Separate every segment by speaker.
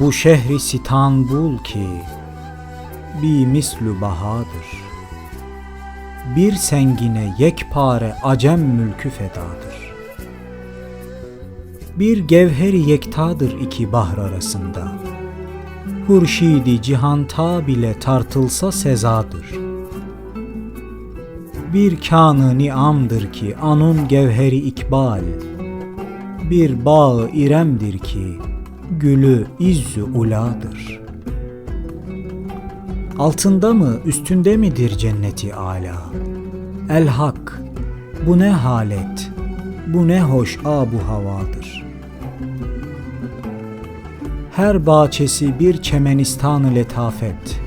Speaker 1: Bu şehri sitanbul ki bir mislü bahadır. Bir sengine yekpare acem mülkü fedadır. Bir gevheri yektadır iki bahr arasında. Hurşidi cihanta bile tartılsa sezadır. Bir kanı niamdır ki anun gevheri ikbal. Bir bağı iremdir ki gülü izzü uladır. Altında mı üstünde midir cenneti ala? El hak bu ne halet, bu ne hoş abu havadır. Her bahçesi bir çemenistan letafet,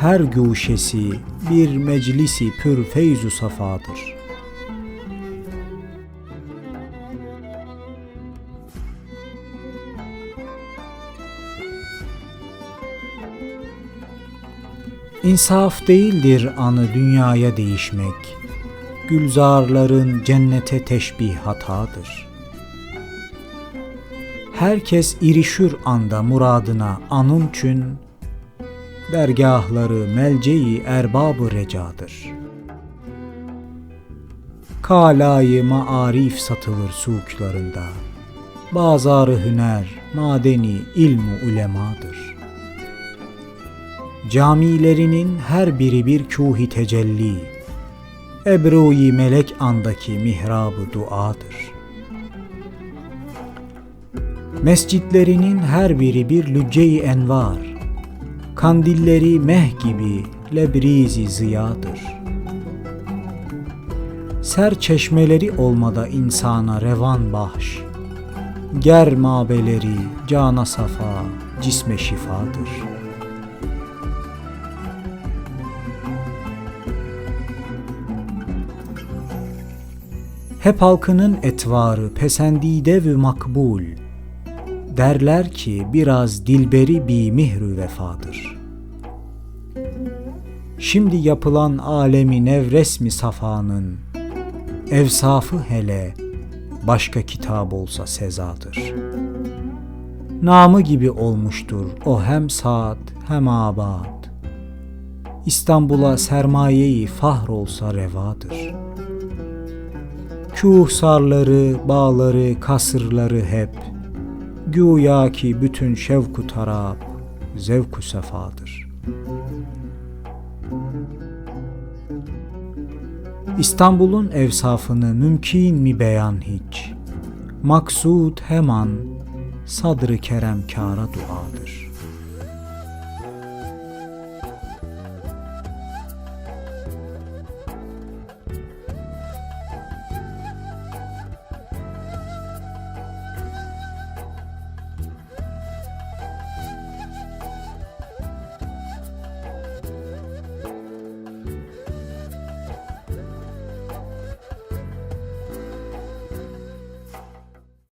Speaker 1: her guşesi bir meclisi pür feyzu safadır. İnsaf değildir anı dünyaya değişmek. Gülzarların cennete teşbih hatadır. Herkes irişür anda muradına anın çün, dergahları melceyi erbabı recadır. Kalayı maarif satılır suklarında, bazarı hüner, madeni ilmu ulemadır. Camilerinin her biri bir kuhi tecelli, Ebru-i melek andaki mihrabı duadır. Mescitlerinin her biri bir lücce-i envar, Kandilleri meh gibi lebrizi ziyadır. Ser çeşmeleri olmada insana revan bahş, Ger mabeleri cana safa, cisme şifadır.'' Hep halkının etvarı pesendide ve makbul. Derler ki biraz dilberi bir mihrü vefadır. Şimdi yapılan alemi nevresmi safanın evsafı hele başka kitap olsa sezadır. Namı gibi olmuştur o hem saat hem abad. İstanbul'a sermayeyi fahr olsa revadır.'' Kuhsarları, bağları, kasırları hep Güya ki bütün şevku tarap, zevku sefadır. İstanbul'un evsafını mümkün mi beyan hiç? Maksud hemen sadrı kerem kâra duadır.''